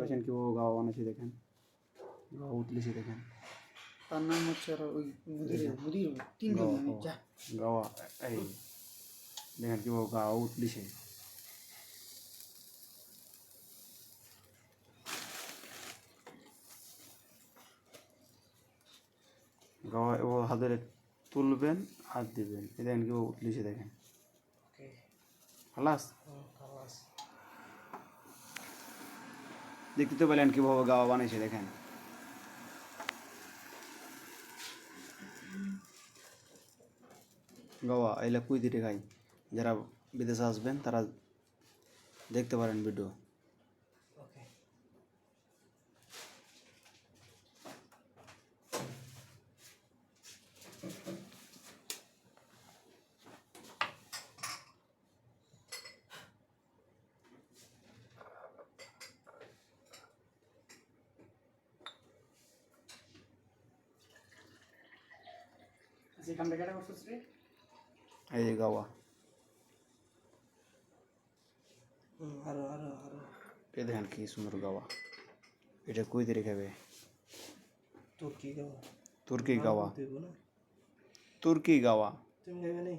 Patient কীভাবে গাওয়া বানাচ্ছে দেখেন। গাওয়া উতলিছে দেখেন। তার নাম হচ্ছে আর ওই মুদির মুদির মানে যা। গাওয়া এই দেখেন কীভাবে গাওয়া উতলিছে। গাওয়া এবার হাতে তুলবেন হাত দিবেন। এই দেখেন কীভাবে উতলিছে দেখেন। ওকে। খালাস। খালাস দেখতে তো পেলেন কীভাবে গাওয়া বানিয়েছে দেখেন। গাওয়া এগুলা কুই দিতে খাই। যারা বিদেশে আসবেন, তারা দেখতে পারেন ভিডিও। ওকে আচ্ছা এই যে গাওয়া। আরও আরও আরও। এ দেখেন কি সুন্দর গাওয়া। এটা কই দিয়ে খাবে? তুর্কি গাওয়া। তুর্কি গাওয়া। না। তুর্কি গাওয়া। তুমি খাবে নেই